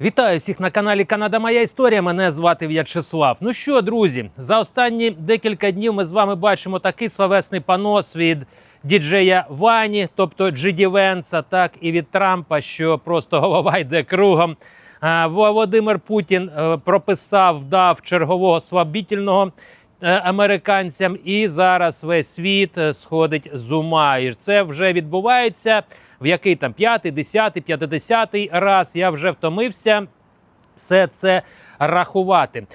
Вітаю всіх на каналі Канада Моя Історія. Мене звати В'ячеслав. Ну що, друзі, за останні декілька днів ми з вами бачимо такий словесний понос від діджея Вані, тобто Джиді Венса, так і від Трампа, що просто голова йде кругом. Володимир Путін е, прописав, дав чергового слабітельного е, американцям, і зараз весь світ е, сходить з ума. І це вже відбувається в який там п'ятий, десятий, п'ятидесятий раз. Я вже втомився все це рахувати.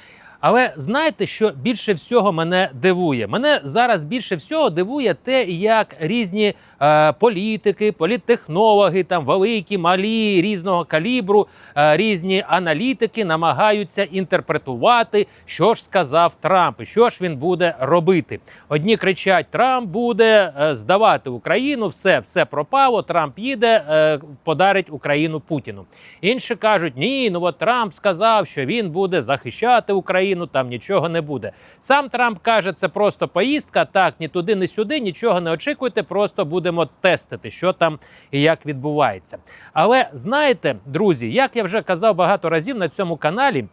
Але знаєте, що більше всього мене дивує? Мене зараз більше всього дивує те, як різні е, політики, політтехнологи, там великі, малі, різного калібру, е, різні аналітики намагаються інтерпретувати, що ж сказав Трамп, і що ж він буде робити. Одні кричать: Трамп буде е, здавати Україну, все, все пропало. Трамп їде, е, подарить Україну Путіну. Інші кажуть, ні, ну от Трамп сказав, що він буде захищати Україну, там нічого не буде. Сам Трамп каже, це просто поїздка. Так, ні туди, ні сюди, нічого не очікуйте, просто будемо тестити, що там і як відбувається. Але знаєте, друзі, як я вже казав багато разів на цьому каналі.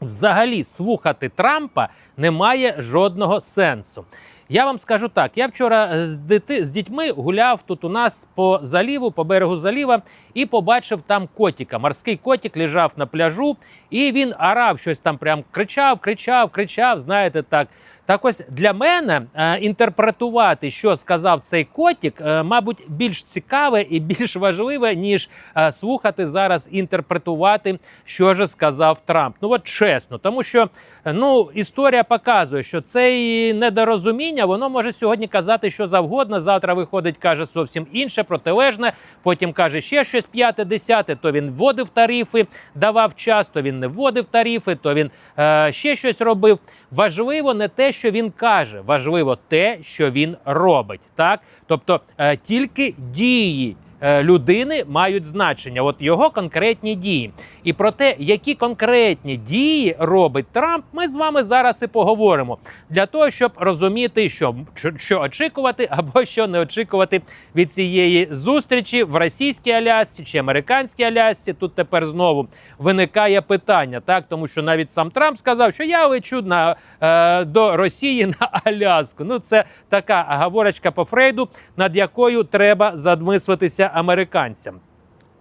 Взагалі слухати Трампа немає жодного сенсу. Я вам скажу так: я вчора з дити з дітьми гуляв тут у нас по заліву, по берегу заліва, і побачив там котика. Морський котик лежав на пляжу, і він орав щось там, прям кричав, кричав, кричав. Знаєте, так. Так ось для мене е, інтерпретувати, що сказав цей котик, е, мабуть, більш цікаве і більш важливе, ніж е, слухати зараз, інтерпретувати, що же сказав Трамп. Ну от чесно, тому що е, ну історія показує, що це і недорозуміння, воно може сьогодні казати що завгодно. Завтра виходить, каже зовсім інше, протилежне. Потім каже ще щось п'яте, десяте. То він вводив тарифи, давав час, то він не вводив тарифи, то він е, ще щось робив. Важливо не те, що він каже, важливо те, що він робить. Так, тобто е, тільки дії. Е, Людини мають значення, от його конкретні дії, і про те, які конкретні дії робить Трамп, ми з вами зараз і поговоримо для того, щоб розуміти, що, що, очікувати або що не очікувати від цієї зустрічі в російській Алясці чи американській Алясці. Тут тепер знову виникає питання, так тому що навіть сам Трамп сказав, що я лечу на е, до Росії на Аляску. Ну це така говорочка по Фрейду, над якою треба задмислитися американцям.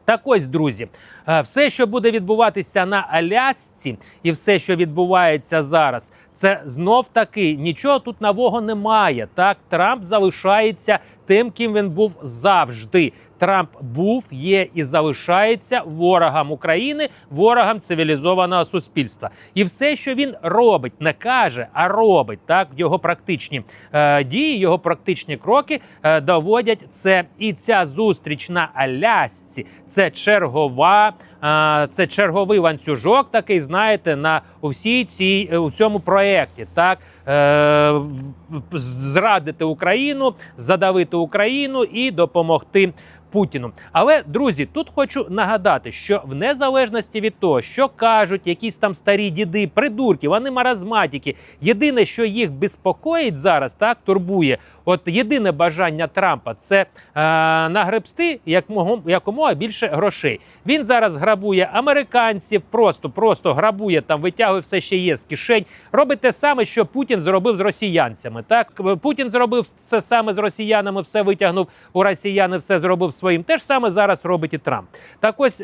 Так ось, друзі, е, все, що буде відбуватися на Алясці, і все, що відбувається зараз, це знов таки нічого тут нового немає. Так, Трамп залишається тим, ким він був завжди. Трамп був, є і залишається ворогом України, ворогом цивілізованого суспільства. І все, що він робить, не каже, а робить так. Його практичні е, дії, його практичні кроки е, доводять це. І ця зустріч на Алясці це чергова, це черговий ланцюжок, такий знаєте, на у всій цій у цьому проєкті. Так е, зрадити Україну, задавити Україну і допомогти. Путіну, але друзі, тут хочу нагадати, що в незалежності від того, що кажуть якісь там старі діди, придурки, вони маразматики. Єдине, що їх безпокоїть зараз, так турбує. От єдине бажання Трампа це е, нагребсти якомога, якомога більше грошей. Він зараз грабує американців, просто просто грабує там, витягує все ще є з кишень. Робить те саме, що Путін зробив з росіянцями. Так Путін зробив це саме з росіянами, все витягнув у росіяни, все зробив своїм. Те ж саме зараз робить і Трамп. Так ось.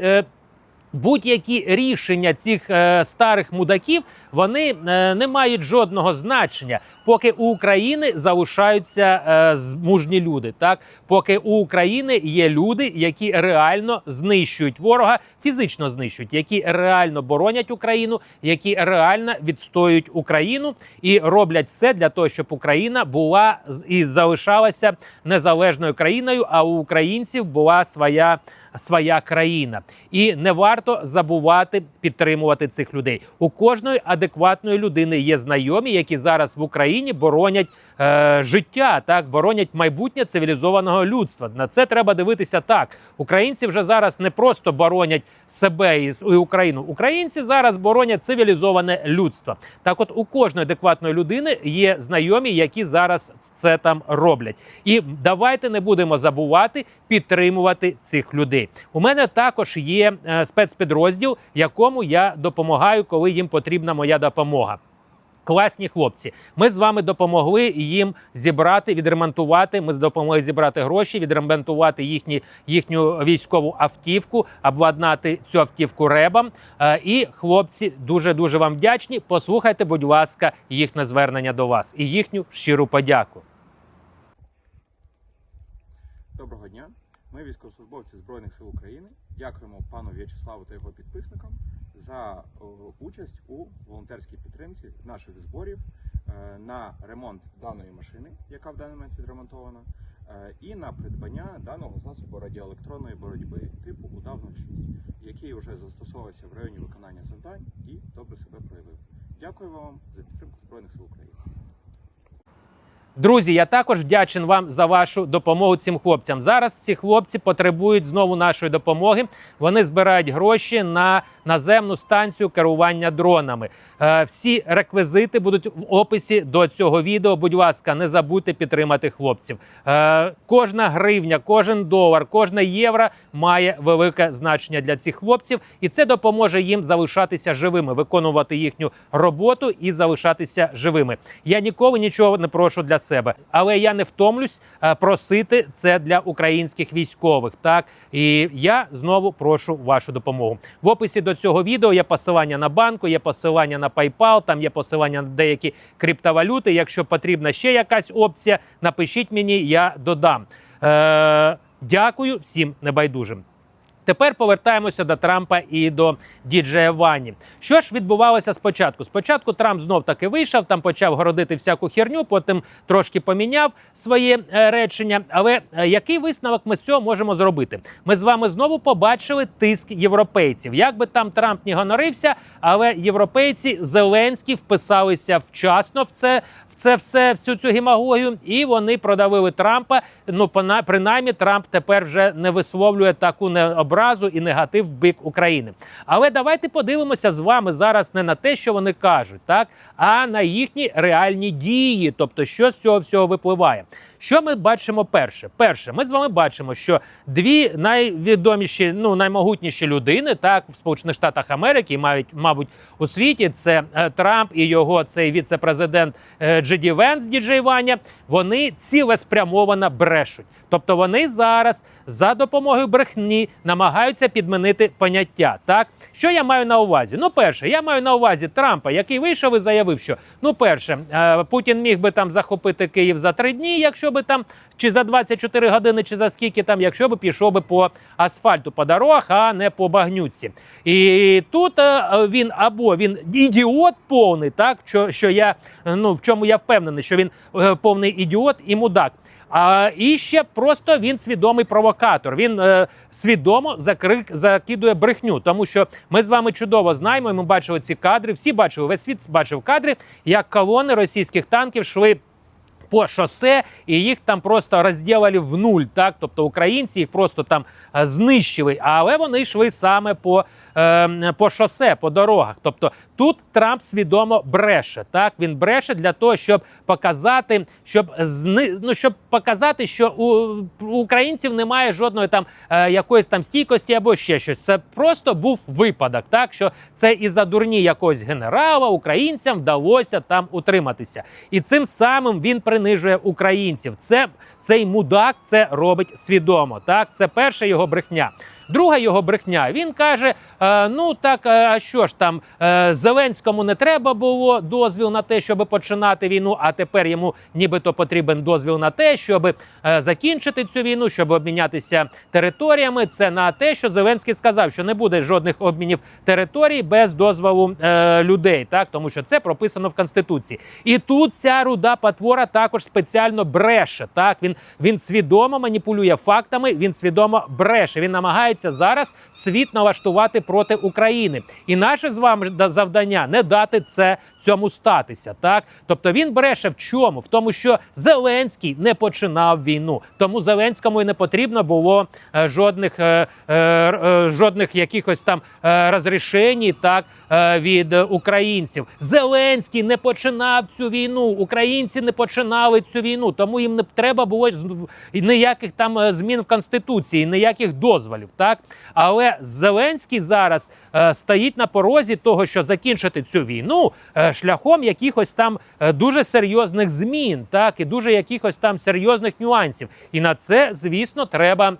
Будь-які рішення цих е, старих мудаків вони е, не мають жодного значення, поки у України залишаються е, мужні люди. Так, поки у України є люди, які реально знищують ворога, фізично знищують, які реально боронять Україну, які реально відстоюють Україну і роблять все для того, щоб Україна була і залишалася незалежною країною, а у українців була своя своя країна. І не варто забувати підтримувати цих людей. У кожної адекватної людини є знайомі, які зараз в Україні боронять е, життя, так боронять майбутнє цивілізованого людства. На це треба дивитися так. Українці вже зараз не просто боронять себе і, Україну. Українці зараз боронять цивілізоване людство. Так, от у кожної адекватної людини є знайомі, які зараз це там роблять. І давайте не будемо забувати підтримувати цих людей. У мене також є е, спецпідрозділ, якому я допомагаю, коли їм потрібна моя допомога. Класні хлопці. Ми з вами допомогли їм зібрати, відремонтувати. Ми допомогли зібрати гроші, відремонтувати їхні, їхню військову автівку, обладнати цю автівку ребам. Е, І хлопці дуже дуже вам вдячні. Послухайте, будь ласка, їхнє звернення до вас і їхню щиру подяку. Доброго дня. Ми військовослужбовці Збройних сил України. Дякуємо пану В'ячеславу та його підписникам за участь у волонтерській підтримці наших зборів е, на ремонт даної машини, яка в даний момент відремонтована, е, і на придбання даного засобу радіоелектронної боротьби типу УДАВ-06, який вже застосовувався в районі виконання завдань і добре себе проявив. Дякую вам за підтримку Збройних сил України. Друзі, я також вдячен вам за вашу допомогу цим хлопцям. Зараз ці хлопці потребують знову нашої допомоги. Вони збирають гроші на наземну станцію керування дронами. Е, всі реквізити будуть в описі до цього відео. Будь ласка, не забудьте підтримати хлопців. Е, кожна гривня, кожен долар, кожна євро має велике значення для цих хлопців, і це допоможе їм залишатися живими, виконувати їхню роботу і залишатися живими. Я ніколи нічого не прошу для себе, але я не втомлюсь е, просити це для українських військових. Так і я знову прошу вашу допомогу. В описі до цього відео є посилання на банку, є посилання на PayPal, там є посилання на деякі криптовалюти. Якщо потрібна ще якась опція, напишіть мені, я додам. Е, дякую всім небайдужим. Тепер повертаємося до Трампа і до діджея Вані. Що ж відбувалося спочатку? Спочатку Трамп знов таки вийшов, там почав городити всяку херню, потім трошки поміняв своє е, речення. Але е, який висновок ми з цього можемо зробити? Ми з вами знову побачили тиск європейців. Як би там Трамп не гонорився, але європейці Зеленський вписалися вчасно в це. Це все всю цю гімагогію, і вони продавили Трампа. Ну принаймні, Трамп тепер вже не висловлює таку необразу і негатив в бік України. Але давайте подивимося з вами зараз не на те, що вони кажуть, так а на їхні реальні дії, тобто що з цього всього випливає. Що ми бачимо перше? Перше, ми з вами бачимо, що дві найвідоміші, ну наймогутніші людини, так в Сполучених Штатах Америки, і мають, мабуть, у світі, це е, Трамп і його цей віце-президент Джеді Венс, діджей Ваня. Вони цілеспрямовано брешуть. Тобто вони зараз за допомогою брехні намагаються підмінити поняття. Так що я маю на увазі? Ну, перше, я маю на увазі Трампа, який вийшов і заявив, що ну, перше, е, Путін міг би там захопити Київ за три дні, якщо би там чи за 24 години, чи за скільки там, якщо би пішов би по асфальту по дорогах, а не по багнюці. І тут е, він або він ідіот повний, так що, що я е, ну в чому я впевнений, що він е, повний ідіот і мудак. А і ще просто він свідомий провокатор. Він е, свідомо закрик закидує брехню, тому що ми з вами чудово знаємо. Ми бачили ці кадри. Всі бачили весь світ бачив кадри, як колони російських танків йшли по шосе, і їх там просто розділили в нуль. Так, тобто українці їх просто там е, знищили, але вони йшли саме по, е, по шосе, по дорогах. Тобто тут Трамп свідомо бреше. Так він бреше для того, щоб показати, щоб зни, ну, щоб показати, що у, українців немає жодної там е, якоїсь там стійкості або ще щось. Це просто був випадок, так що це із за дурні якогось генерала українцям вдалося там утриматися, і цим самим він принижує українців. Це цей мудак це робить свідомо. Так, це перша його брехня. Друга його брехня. Він каже: е, ну так, е, а що ж там е, Зеленському не треба було дозвіл на те, щоб починати війну. А тепер йому нібито потрібен дозвіл на те, щоб закінчити цю війну, щоб обмінятися територіями. Це на те, що Зеленський сказав, що не буде жодних обмінів територій без дозволу е, людей, так тому що це прописано в конституції. І тут ця руда потвора також спеціально бреше. Так він, він свідомо маніпулює фактами, він свідомо бреше. Він намагається намагається зараз світ налаштувати проти України. І наше з вами да- завдання не дати це цьому статися. Так, тобто він бреше в чому? В тому, що Зеленський не починав війну, тому Зеленському і не потрібно було е, жодних е, е, жодних якихось там розрішень так від е, українців. Зеленський не починав цю війну. Українці не починали цю війну, тому їм не треба було ніяких там е, змін в конституції, ніяких дозволів. Так, але Зеленський зараз е, стоїть на порозі того, що закінчити цю війну е, шляхом якихось там е, дуже серйозних змін, так і дуже якихось там серйозних нюансів. І на це, звісно, треба.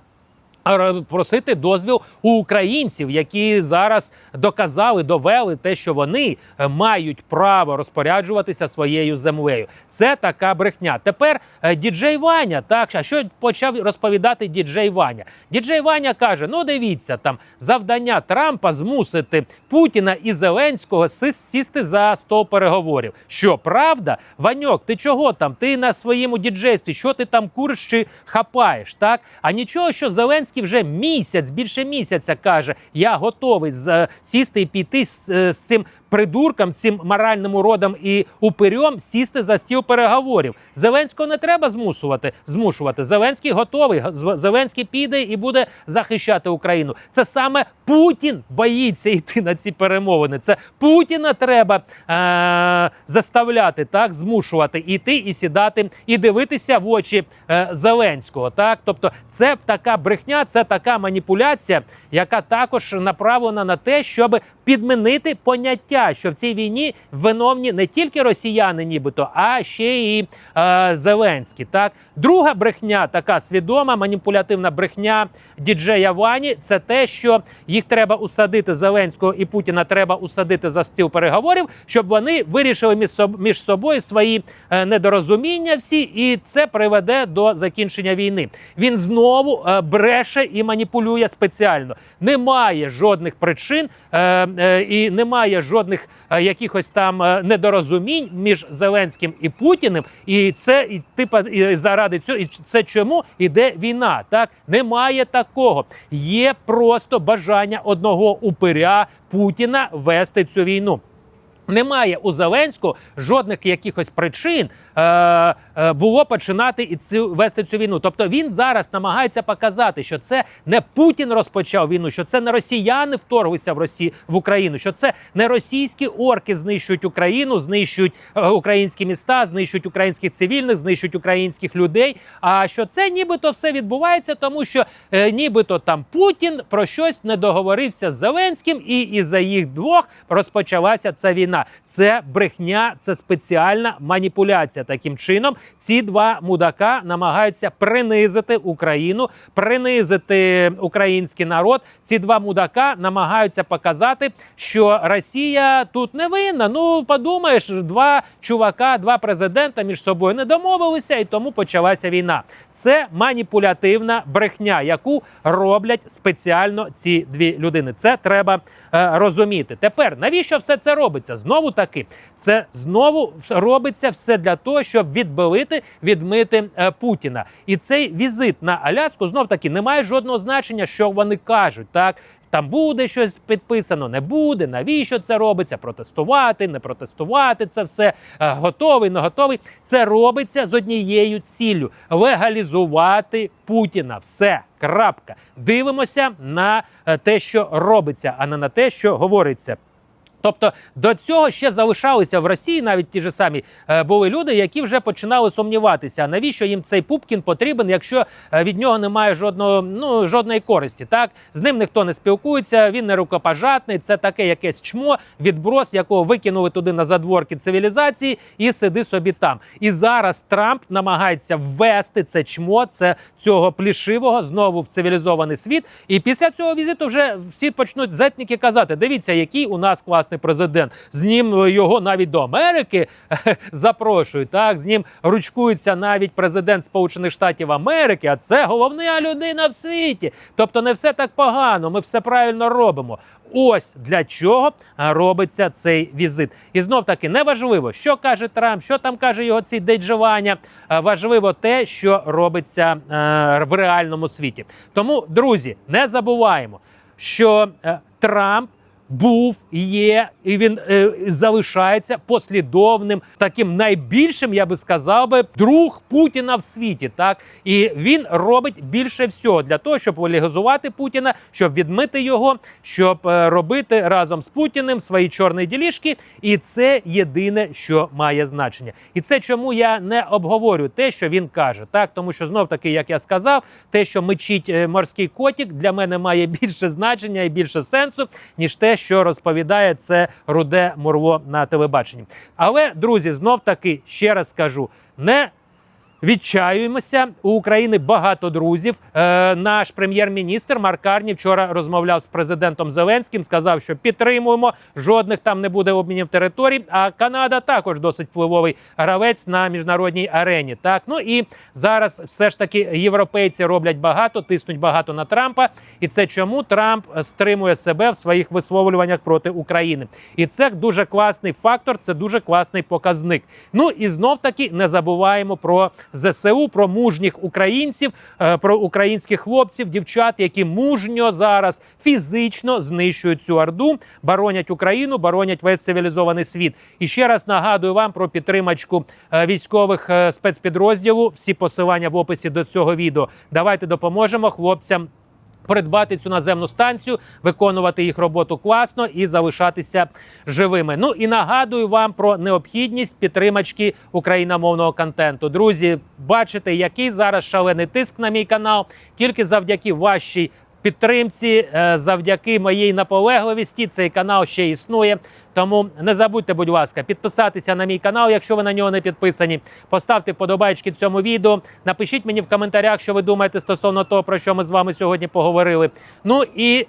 Просити дозвіл у українців, які зараз доказали, довели те, що вони е, мають право розпоряджуватися своєю землею. Це така брехня. Тепер е, діджей Ваня, так а що почав розповідати діджей Ваня? Діджей Ваня каже: ну дивіться, там завдання Трампа змусити Путіна і Зеленського сісти за стол переговорів. Що правда? Ваньок, ти чого там? Ти на своєму діджействі, що ти там куриш чи хапаєш? Так а нічого, що Зеленський вже місяць, більше місяця каже: я готовий е, сісти і піти з, е, з цим придурком, цим моральним уродом і упирьом сісти за стіл переговорів. Зеленського не треба змусувати. Змушувати. Зеленський готовий. Зеленський піде і буде захищати Україну. Це саме Путін боїться йти на ці перемовини. Це Путіна треба е- заставляти, так змушувати іти і сідати, і дивитися в очі е- Зеленського. Так, тобто, це така брехня, це така маніпуляція, яка також направлена на те, щоб підмінити поняття, що в цій війні виновні не тільки росіяни, нібито, а ще і е, Зеленський. Так, друга брехня, така свідома маніпулятивна брехня діджея Вані, це те, що їх треба усадити Зеленського і Путіна треба усадити за стіл переговорів, щоб вони вирішили між собою свої е, недорозуміння всі, і це приведе до закінчення війни. Він знову е, бреше і маніпулює спеціально. Немає жодних причин е, е, і немає жодних е, якихось там е, недорозумінь між Зеленським і Путіним. І це і типа і заради цього, і це чому іде війна? Так немає такого. Є просто бажання одного упиря Путіна вести цю війну. Немає у Зеленського жодних якихось причин е, е, було починати і цю вести цю війну. Тобто він зараз намагається показати, що це не Путін розпочав війну, що це не росіяни вторглися в Росію в Україну, що це не російські орки знищують Україну, знищують е, українські міста, знищують українських цивільних, знищують українських людей. А що це нібито все відбувається, тому що е, нібито там Путін про щось не договорився з Зеленським, і із-за їх двох розпочалася ця війна. Це брехня, це спеціальна маніпуляція. Таким чином, ці два мудака намагаються принизити Україну, принизити український народ. Ці два мудака намагаються показати, що Росія тут не винна. Ну подумаєш, два чувака, два президента між собою не домовилися, і тому почалася війна. Це маніпулятивна брехня, яку роблять спеціально ці дві людини. Це треба е, розуміти. Тепер навіщо все це робиться? Знову таки, це знову робиться все для того, щоб відбилити, відмити е, Путіна. І цей візит на Аляску знов таки не має жодного значення, що вони кажуть. Так там буде щось підписано, не буде. Навіщо це робиться? Протестувати, не протестувати це все е, готовий, не готовий. Це робиться з однією ціллю легалізувати Путіна. Все. Крапка. Дивимося на е, те, що робиться, а не на те, що говориться. Тобто до цього ще залишалися в Росії навіть ті ж самі е, були люди, які вже починали сумніватися, навіщо їм цей Пупкін потрібен, якщо е, від нього немає жодного ну жодної користі. Так з ним ніхто не спілкується, він не рукопожатний. Це таке якесь чмо, відброс, якого викинули туди на задворки цивілізації, і сиди собі там. І зараз Трамп намагається ввести це чмо, це цього плішивого знову в цивілізований світ. І після цього візиту вже всі почнуть зетники казати: дивіться, який у нас класний класний президент. З ним е, його навіть до Америки запрошують. Так, з ним ручкується навіть президент Сполучених Штатів Америки. А це головна людина в світі. Тобто, не все так погано. Ми все правильно робимо. Ось для чого робиться цей візит. І знов таки не важливо, що каже Трамп, що там каже його ці дейджування. А, Важливо те, що робиться е, в реальному світі. Тому, друзі, не забуваємо, що е, Трамп. Був, є, і він е, залишається послідовним таким найбільшим, я би сказав би, друг Путіна в світі. Так і він робить більше всього для того, щоб легалізувати Путіна, щоб відмити його, щоб е, робити разом з Путіним свої чорні ділішки. І це єдине, що має значення. І це чому я не обговорю те, що він каже, так тому що знов таки, як я сказав, те, що мечить е, морський котик, для мене має більше значення і більше сенсу, ніж те, що розповідає це руде мурло на телебаченні. Але друзі, знов таки ще раз скажу: не Відчаюємося у України багато друзів. Е, наш прем'єр-міністр Марк Карні вчора розмовляв з президентом Зеленським. Сказав, що підтримуємо. Жодних там не буде обмінів територій. А Канада також досить впливовий гравець на міжнародній арені. Так ну і зараз все ж таки європейці роблять багато, тиснуть багато на Трампа. І це чому Трамп стримує себе в своїх висловлюваннях проти України. І це дуже класний фактор, це дуже класний показник. Ну і знов таки не забуваємо про. ЗСУ, про мужніх українців, е, про українських хлопців, дівчат, які мужньо зараз фізично знищують цю орду, боронять Україну, боронять весь цивілізований світ. І ще раз нагадую вам про підтримачку е, військових е, спецпідрозділу. Всі посилання в описі до цього відео. Давайте допоможемо хлопцям. Придбати цю наземну станцію, виконувати їх роботу класно і залишатися живими. Ну і нагадую вам про необхідність підтримачки україномовного контенту. Друзі, бачите, який зараз шалений тиск на мій канал. Тільки завдяки вашій підтримці, е, завдяки моїй наполегливості, цей канал ще існує. Тому не забудьте, будь ласка, підписатися на мій канал, якщо ви на нього не підписані. Поставте вподобайки цьому відео. Напишіть мені в коментарях, що ви думаєте стосовно того, про що ми з вами сьогодні поговорили. Ну і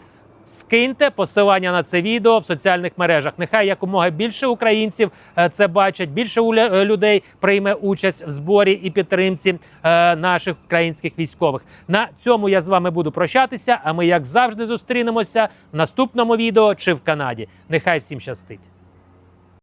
скиньте посилання на це відео в соціальних мережах. Нехай якомога більше українців е, це бачать, більше е, людей прийме участь в зборі і підтримці е, наших українських військових. На цьому я з вами буду прощатися. А ми, як завжди, зустрінемося в наступному відео чи в Канаді. Нехай всім щастить.